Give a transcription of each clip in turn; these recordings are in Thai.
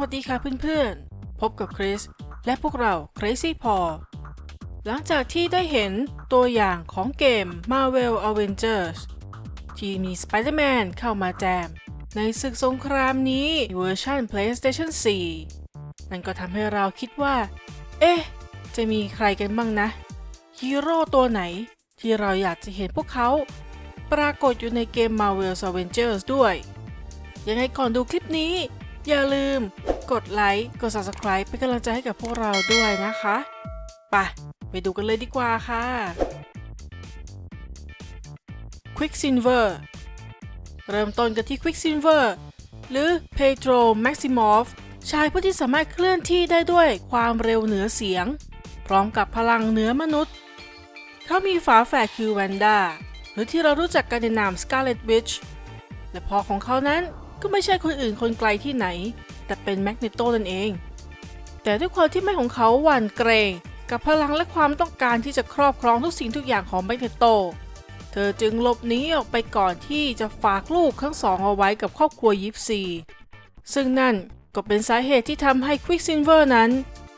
วัสดีค่ะเพื่อนๆ พบกับคริส และพวกเรา Crazy Paul หลังจากที่ได้เห็นตัวอย่างของเกม Marvel Avengers ที่มี Spider-Man เข้ามาแจม ในศึกสงครามนี้เวอร์ชัน PlayStation 4 นั่นก็ทำให้เราคิดว่า เอ๊ะ จะมีใครกันบ้างนะ ฮีโร่ตัวไหนที่เราอยากจะเห็นพวกเขา ปรากฏอยู่ในเกม Marvel Avengers ด้วย ยังไงก่อนดูคลิปนี้ อย่าลืมกดไลค์ กด Subscribe เป็นกำลังใจให้กับพวกเราด้วยนะคะไปไปดูกันเลยดีกว่าค่ะ Quicksilver เริ่มต้นกันที่ Quicksilver หรือ Pedro Maximoff ชายผู้ที่สามารถเคลื่อนที่ได้ด้วยความเร็วเหนือเสียง พร้อมกับพลังเหนือมนุษย์ เขามีฝาแฝดคือแวนด้าหรือที่เรารู้จักกันในนาม Scarlet Witch และพ่อของเขานั้น ก็ไม่ใช่คนอื่นคนไกลที่ไหน แต่เป็นแมกเนโตนั่นเอง แต่ด้วยความที่แม่ของเขาหวั่นเกรงกับพลังและความต้องการที่จะครอบครองทุกสิ่งทุกอย่างของแมกเนโต เธอจึงหลบหนีออกไปก่อนที่จะฝากลูกทั้งสองเอาไว้กับครอบครัวยิปซี ซึ่งนั่นก็เป็นสาเหตุที่ทำให้ควิกซินเวอร์นั้น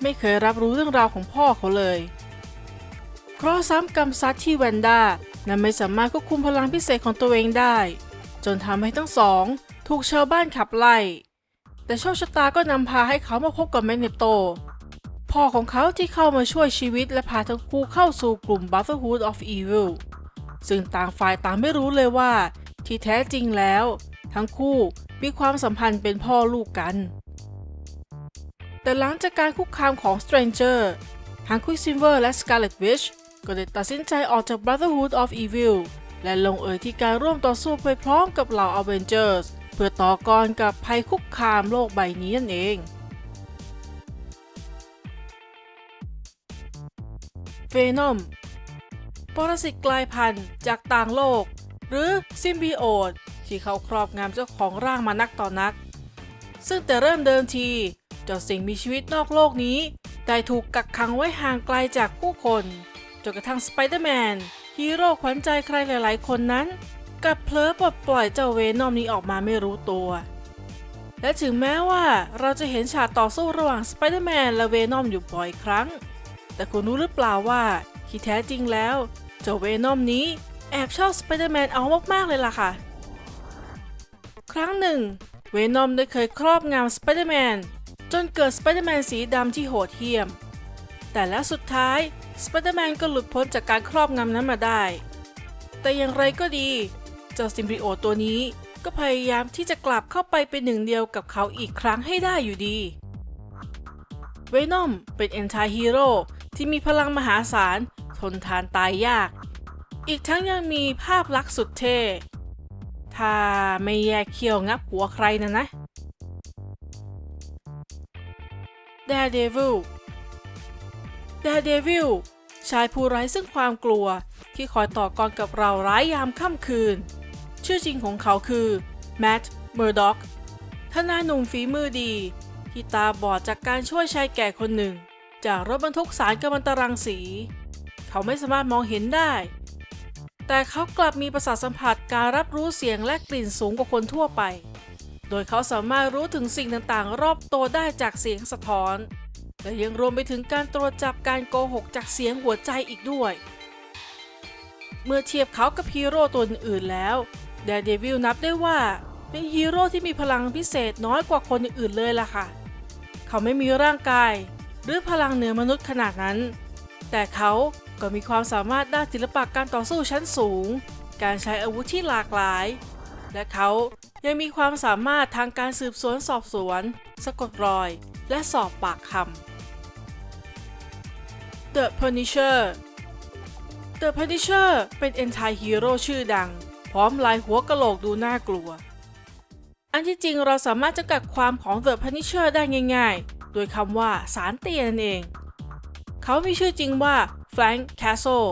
ไม่เคยรับรู้เรื่องราวของพ่อเขาเลยเคราะซ้ำกรรมซัดที่แวนด้านั้นไม่สามารถควบคุมพลังพิเศษของตัวเองได้ จนทำให้ทั้งสอง ถูกชาวบ้านขับไล่ แต่โชคชะตาก็นำพาให้เขามาพบกับแมกเนโต พ่อของเขาที่เข้ามาช่วยชีวิตและพาทั้งคู่เข้าสู่กลุ่ม Brotherhood of Evil ซึ่งต่างฝ่ายต่างไม่รู้เลยว่า ที่แท้จริงแล้ว ทั้งคู่มีความสัมพันธ์เป็นพ่อลูกกัน แต่หลังจากการคุกคามของ Stranger ทั้ง Quicksilver และ Scarlet Witch ก็ได้ตัดสินใจออกจาก Brotherhood of Evil และลงเอยที่การร่วมต่อสู้ไปพร้อมกับเหล่า Avengers พื่อต่อกรกับภัยคุกคามโลกใบนี้นั่นเอง Venom ปรสิตกลายพันธุ์จากต่างโลก หรือซิมบิโอตที่เขาครอบงำเจ้าของร่างมานักต่อนัก ซึ่งแต่เริ่มเดิมทีเจ้าสิ่งมีชีวิตนอกโลกนี้ ได้ถูกกักขังไว้ห่างไกลจากผู้คน จนกระทั่งสไปเดอร์แมนฮีโร่ขวัญใจใครหลายๆ คนนั้น กลับเผลอปลดปล่อยเจ้าเวนอมนี้ออกมาไม่รู้ตัว และถึงแม้ว่าเราจะเห็นฉากต่อสู้ระหว่างสไปเดอร์แมนและเวนอมอยู่บ่อยครั้ง แต่คุณรู้หรือเปล่าว่าที่แท้จริงแล้วเจ้าเวนอมนี้แอบชอบสไปเดอร์แมนเอามากๆเลยล่ะค่ะ ครั้งหนึ่ง เวนอมได้เคยครอบงำสไปเดอร์แมนจนเกิดสไปเดอร์แมนสีดำที่โหดเหี้ยม แต่แล้วสุดท้ายสไปเดอร์แมนก็หลุดพ้นจากการครอบงำนั้นมาได้ แต่อย่างไรก็ดี จ้าซิมบริโอตัวนี้ ก็พยายามที่จะกลับเข้าไปเป็นหนึ่งเดียวกับเขาอีกครั้งให้ได้อยู่ดีเวนอมเป็นแอนตี้ฮีโร่ที่มีพลังมหาศาล ทนทานตายยาก อีกทั้งยังมีภาพลักษณ์สุดเท่ ถ้าไม่แยกเขี้ยวงับหัวใครนะนะ Daredevil Daredevil ชายผู้ไร้ซึ่งความกลัวที่คอยต่อกรกับเราร้ายยามค่ำคืน ชื่อจริงของเขาคือ Matt Murdock ทนายหนุ่มฝีมือดี ที่ตาบอดจากการช่วยชายแก่คนหนึ่ง จากรถบรรทุกสารกัมมันตรังสี เขาไม่สามารถมองเห็นได้ แต่เขากลับมีประสาทสัมผัสการรับรู้เสียงและกลิ่นสูงกว่าคนทั่วไป โดยเขาสามารถรู้ถึงสิ่งต่างๆ รอบตัวได้จากเสียงสะท้อน และยังรวมไปถึงการตรวจจับการโกหกจากเสียงหัวใจอีกด้วย เมื่อเทียบเขากับฮีโร่ตัวอื่นๆแล้ว แดเดวิลนับได้ว่าเป็นฮีโร่ที่มีพลังพิเศษน้อยกว่าคนอื่นเลยล่ะค่ะ เขาไม่มีร่างกาย หรือพลังเหนือมนุษย์ขนาดนั้น แต่เขาก็มีความสามารถด้านศิลปะการต่อสู้ชั้นสูง การใช้อาวุธที่หลากหลาย และเขายังมีความสามารถทางการสืบสวนสอบสวน สะกดรอย และสอบปากคำ The Punisher The Punisher เป็นเอนทายฮีโร่ชื่อดัง พร้อมลายหัวกะโหลกดูน่ากลัว อันที่จริงเราสามารถจำกัดความของ The Punisher ได้ง่าย ๆ โดยคำว่าสารเตียนั่นเอง เขามีชื่อจริงว่า Frank Castle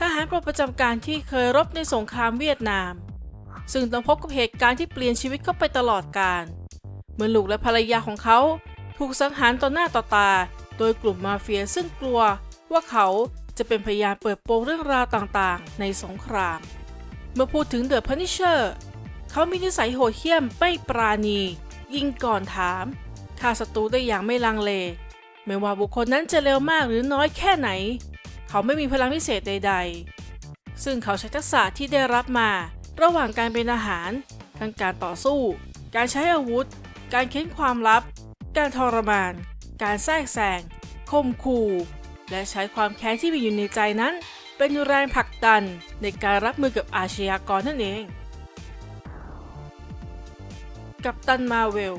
ทหารปลดประจำการที่เคยรบในสงครามเวียดนาม ซึ่งต้องพบกับเหตุการณ์ที่เปลี่ยนชีวิตเขาไปตลอดกาลเมื่อลูกและภรรยาของเขาถูกสังหารต่อหน้าต่อตา โดยกลุ่มมาเฟียซึ่งกลัวว่าเขาจะเป็นพยานเปิดโปงเรื่องราวต่างๆ ในสงคราม เมื่อพูดถึง The Punisher เขามีนิสัยโหดเหี้ยมไม่ปราณี ยิงก่อนถามฆ่าศัตรูได้อย่างไม่ลังเล ไม่ว่าบุคคลนั้นจะเร็วมากหรือน้อยแค่ไหน เขาไม่มีพลังพิเศษใด ๆ ซึ่งเขาใช้ทักษะที่ได้รับมา ระหว่างการเป็นอาหาร ทั้งการต่อสู้ การใช้อาวุธ การเค้นความลับ การทรมาน การแทรกแซงข่มขู่ และใช้ความแค้นที่มีอยู่ในใจนั้น เป็นแรงผลักดันในการรับมือกับอาชญากรนั่นเอง กัปตันมาเวล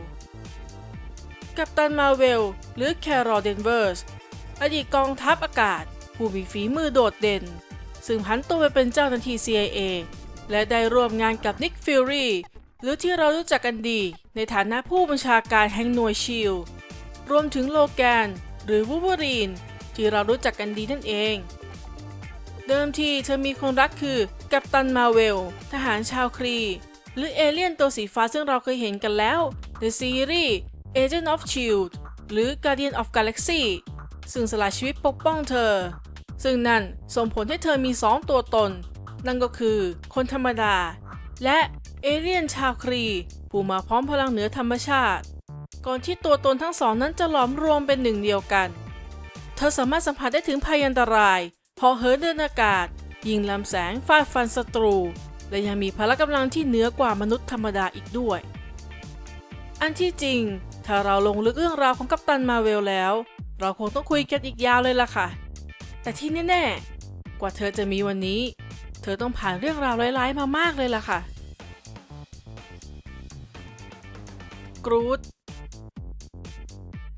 กัปตันมาเวล หรือแคโรเดนเวอร์ส อดีตกองทัพอากาศ ผู้มีฝีมือโดดเด่น ซึ่งพันตัวไปเป็นเจ้าหน้าที่ CIA และได้ร่วมงานกับนิกฟิลรีหรือที่เรารู้จักกันดี ในฐานะผู้บัญชาการแห่งหน่วยชิลรวมถึงโลแกน หรือวูเวอรีน ที่เรารู้จักกันดีนั่นเอง เดิมทีเธอมีคนรักคือ กัปตันมาเวล ทหารชาวครี หรือเอเลี่ยนตัวสีฟ้าซึ่งเราเคยเห็นกันแล้วในซีรีส์ Agent of Shield หรือ Guardian of Galaxy ซึ่งสละชีวิตปกป้องเธอ ซึ่งนั่นส่งผลให้เธอมี2ตัวตน นั่นก็คือคนธรรมดา และเอเลี่ยนชาวครี ผู้มาพร้อมพลังเหนือธรรมชาติ ก่อนที่ตัวตนทั้งสองนั้นจะหลอมรวมเป็นหนึ่งเดียวกัน เธอสามารถสัมผัสได้ถึงภัยอันตราย อเหินเดินอากาศ ยิงลำแสงฟาดฟันศัตรู และยังมีพละกำลังที่เหนือกว่ามนุษย์ธรรมดาอีกด้วย อันที่จริง ถ้าเราลงลึกเรื่องราวของกัปตันมาเวลแล้ว เราคงต้องคุยกันอีกยาวเลยล่ะค่ะ แต่ที่แน่ๆ กว่าเธอจะมีวันนี้ เธอต้องผ่านเรื่องราวร้ายๆมามากเลยล่ะค่ะกรูด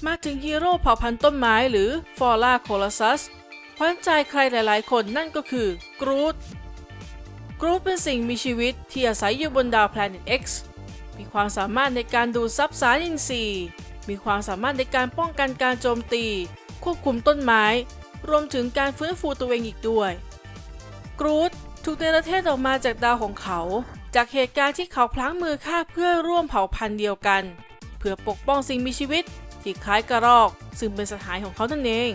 มาถึงฮีโร่เผ่าพันธุ์ต้นไม้หรือฟอร่าโคล s ซัส ขวัญใจใครหลายๆ คนนั่นก็คือกรูดกรูดเป็นสิ่งมีชีวิตที่อาศัยอยู่บนดาว Planet X มีความสามารถในการดูดซับสารอินทรีย์ มีความสามารถในการป้องกันการโจมตี ควบคุมต้นไม้ รวมถึงการฟื้นฟูตัวเองอีกด้วย กรูดถูกเนรเทศออกมาจากดาวของเขา จากเหตุการณ์ที่เขาพลั้งมือฆ่าเพื่อร่วมเผ่าพันธุ์เดียวกัน เพื่อปกป้องสิ่งมีชีวิตที่คล้ายกระรอก ซึ่งเป็นสหายของเขานั่นเอง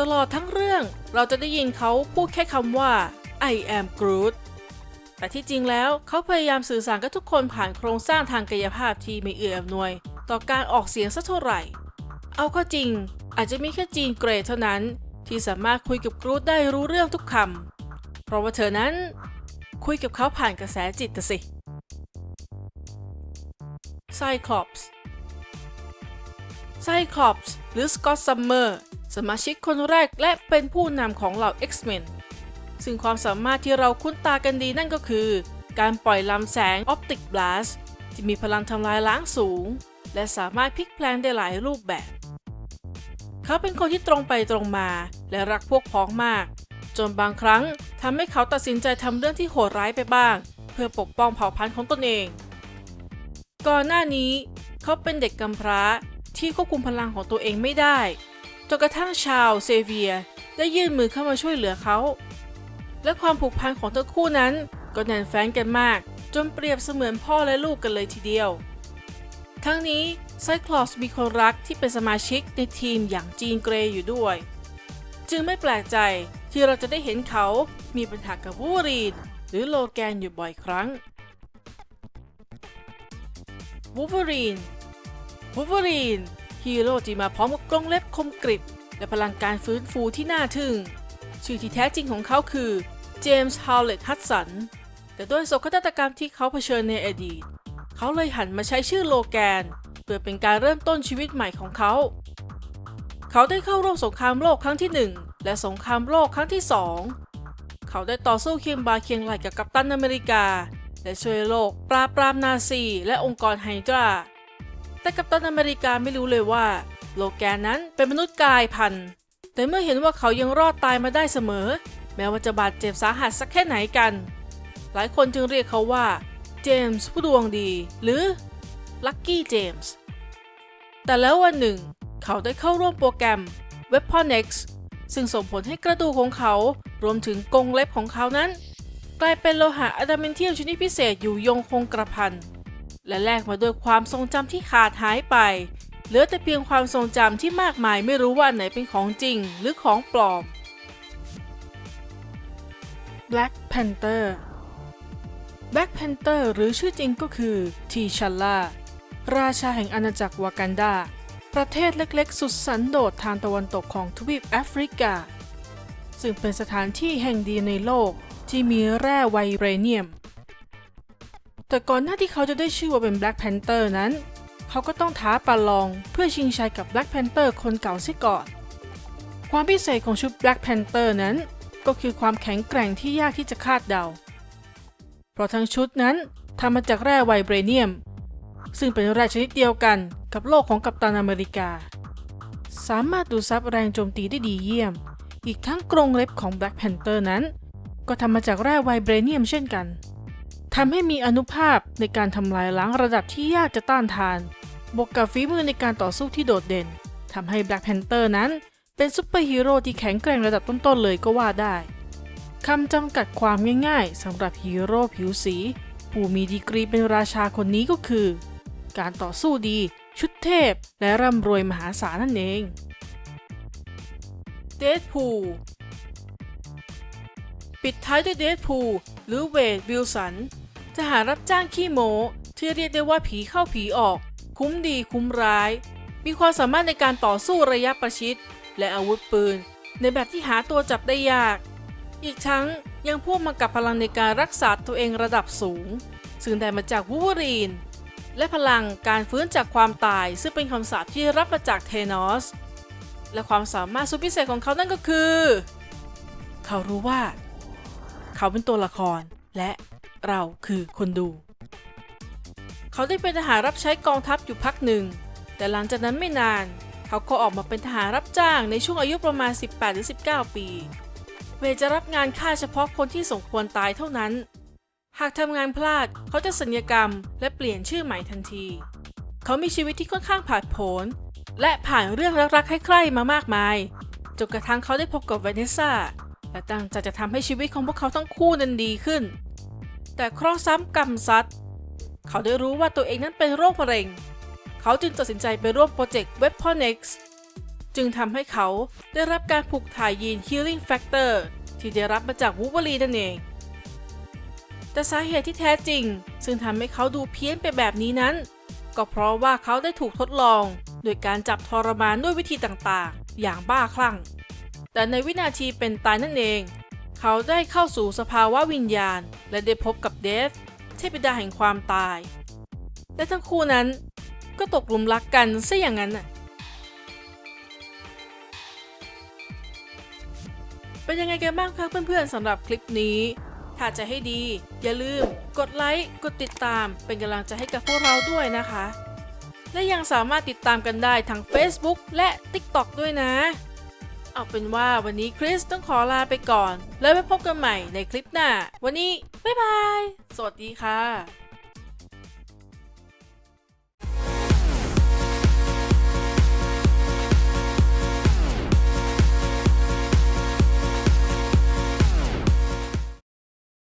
ตลอดทั้งเรื่องเราจะได้ยินเขาพูดแค่คำว่า I am Groot แต่ที่จริงแล้วเขาพยายามสื่อสารกับทุกคนผ่านโครงสร้างทางกายภาพที่ไม่เอื้ออำนวย ต่อการออกเสียงสักเท่าไหร่ เอาก็จริง อาจจะมีแค่จีนเกรดเท่านั้น ที่สามารถคุยกับกรูดได้รู้เรื่องทุกคำเพราะว่าเธอนั้น คุยกับเขาผ่านกระแสจิตน่ะสิ Cyclops Cyclops หรือ Scott Summer สมาชิกคนแรกและเป็นผู้นำของเหล่า X-Men ซึ่งความสามารถที่เราคุ้นตากันดีนั่นก็คือ การปล่อยลำแสง Optic Blast ที่มีพลังทำลายล้างสูง และสามารถพลิกแปลงได้หลายรูปแบบ เขาเป็นคนที่ตรงไปตรงมาและรักพวกพ้องมาก จนบางครั้งทำให้เขาตัดสินใจทำเรื่องที่โหดร้ายไปบ้าง เพื่อปกป้องเผ่าพันธุ์ของตนเอง ก่อนหน้านี้ เขาเป็นเด็กกำพร้า ที่ควบคุมพลังของตัวเองไม่ได้ จนกระทั่งชาวเซเวียได้ยื่นมือเข้ามาช่วยเหลือเขา และความผูกพันของทั้งคู่นั้นก็แน่นแฟ้นกันมาก จนเปรียบเสมือนพ่อและลูกกันเลยทีเดียว ทั้งนี้ไซคลอสมีคนรักที่เป็นสมาชิกในทีมอย่างจีนเกรย์อยู่ด้วย จึงไม่แปลกใจที่เราจะได้เห็นเขามีปัญหากับวูรีนหรือโลแกนอยู่บ่อยครั้งวูเวอรีน วูเวอรีนฮีโร่ที่มาพร้อมกับกรงเล็บคมกริบ และพลังการฟื้นฟูที่น่าทึ่ง ชื่อที่แท้จริงของเขาคือเจมส์ฮาวเลตฮัตสัน แต่ด้วยโศกนาฏกรรมที่เขาเผชิญในอดีต เขาเลยหันมาใช้ชื่อโลแกน เพื่อเป็นการเริ่มต้นชีวิตใหม่ของเขา เขาได้เข้าร่วมสงครามโลกครั้งที่ 1 และสงครามโลกครั้งที่ 2 เขาได้ต่อสู้เคียงบาเคียงไหลกับกัปตันอเมริกา และช่วยโลกปราบปรามนาซี และองค์กรไฮดรา แต่กัปตันอเมริกาไม่รู้เลยว่า โลแกนนั้นเป็นมนุษย์กายพันธุ์ แต่เมื่อเห็นว่าเขายังรอดตายมาได้เสมอ แม้ว่าจะบาดเจ็บสาหัสสักแค่ไหนกัน หลายคนจึงเรียกเขาว่าเจมส์ผู้ดวงดี หรือลัคกี้เจมส์แต่แล้ววันหนึ่ง เขาได้เข้าร่วมโปรแกรม Weapon X ซึ่งส่งผลให้กระดูกของเขารวมถึงกรงเล็บของเขานั้น กลายเป็นโลหะอะดามินเทียมชนิดพิเศษอยู่ยงคงกระพัน และแลกมาด้วยความทรงจำที่ขาดหายไป เหลือแต่เพียงความทรงจำที่มากมายไม่รู้ว่าไหนเป็นของจริงหรือของปลอม Black Panther Black Panther หรือชื่อจริงก็คือทีชัลล่าราชาแห่งอาณาจักรวากันดา ประเทศเล็กๆ สุดสันโดษทางตะวันตกของทวีปแอฟริกา ซึ่งเป็นสถานที่แห่งเดียวในโลกที่มีแร่ไวเรเนียม แต่ก่อนหน้าที่เขาจะได้ชื่อว่าเป็น Black Panther นั้น เขาก็ต้องท้าประลองเพื่อชิงชัยกับ Black Panther คนเก่าเสียก่อน ความพิเศษของชุด Black Panther นั้น ก็คือความแข็งแกร่งที่ยากที่จะคาดเดา เพราะทั้งชุดนั้นทำมาจากแร่ไวเบรเนียม ซึ่งเป็นแร่ชนิดเดียวกันกับโลกของกัปตันอเมริกา สามารถดูดซับแรงโจมตีได้ดีเยี่ยม อีกทั้งกรงเล็บของ Black Panther นั้น ก็ทำมาจากแร่ไวเบรเนียมเช่นกัน ทำให้มีอนุภาพในการทำลายล้างระดับที่ยากจะต้านทาน บวกกับฝีมือในการต่อสู้ที่โดดเด่นทำให้ Black Panther นั้น เป็นซุปเปอร์ฮีโร่ที่แข็งแกร่งระดับต้นๆเลยก็ว่าได้คำจำกัดความง่ายๆสำหรับฮีโร่ผิวสี ผู้มีดีกรีเป็นราชาคนนี้ก็คือ การต่อสู้ดี ชุดเทพ และร่ำรวยมหาศาลนั่นเองเดดพูล ปิดท้ายด้วยเดดพูลหรือเวดวิลสันทหารรับจ้างขี้โมที่เรียกได้ว่าผีเข้าผีออก คุ้มดีคุ้มร้าย มีความสามารถในการต่อสู้ระยะประชิด และอาวุธปืน ในแบบที่หาตัวจับได้ยาก อีกทั้งยังพ่วงมากับพลังในการรักษาตัวเองระดับสูง ซึ่งได้มาจากวูล์ฟเวอรีน และพลังการฟื้นจากความตายซึ่งเป็นคำสาปที่รับมาจากเทนอสและความสามารถสุดพิเศษของเขานั่นก็คือ เขารู้ว่า เขาเป็นตัวละคร และเราคือคนดู เขาได้เป็นทหารรับใช้กองทัพอยู่พักหนึ่ง แต่หลังจากนั้นไม่นาน เขาก็ออกมาเป็นทหารรับจ้างในช่วงอายุประมาณ 18-19 ปี เวจะรับงานฆ่าเฉพาะคนที่สมควรตายเท่านั้น หากทำงานพลาดเขาจะสัญญกรรมและเปลี่ยนชื่อใหม่ทันที เขามีชีวิตที่ค่อนข้างผาดโผนและผ่านเรื่องรักๆใคร่ๆมามากมายจนกระทั่งเขาได้พบกับเวเนซ่า และตั้งใจจะทำให้ชีวิตของพวกเขาทั้งคู่นั้นดีขึ้น แต่เคราะห์ซ้ำกรรมซัดเขาได้รู้ว่าตัวเองนั้นเป็นโรคมะเร็ง เขาจึงตัดสินใจไปร่วมโปรเจกต์ Weapon X จึงทำให้เขาได้รับการผูกถ่ายยีน Healing Factor ที่ได้รับมาจากวู l เ e อรีนั่นเอง แต่สาเหตุที่แท้จริง ซึ่งทำให้เขาดูเพี้ยนไปแบบนี้นั้น ก็เพราะว่าเขาได้ถูกทดลอง โดยการจับทรมานด้วยวิธีต่างๆ อย่างบ้าคลั่ง แต่ในวินาทีเป็นตายนั่นเอง เขาได้เข้าสู่สภาวะวิญญาณ และได้พบกับเดฟเทพบิดาแห่งความตาย และทั้งคู่นั้นก็ตกหลุมรักกันซะอย่างนั้นน่ะเป็นยังไงกันบ้างคะเพื่อนๆสำหรับคลิปนี้ ถ้าจะให้ดี อย่าลืม กดไลค์กดติดตามเป็นกำลังใจให้กับพวกเราด้วยนะคะ และยังสามารถติดตามกันได้ทาง Facebook และ TikTok ด้วยนะ เอาเป็นว่าวันนี้คริสต้องขอลาไปก่อน แล้วไปพบกันใหม่ในคลิปหน้า วันนี้ บ๊ายบาย สวัสดีค่ะ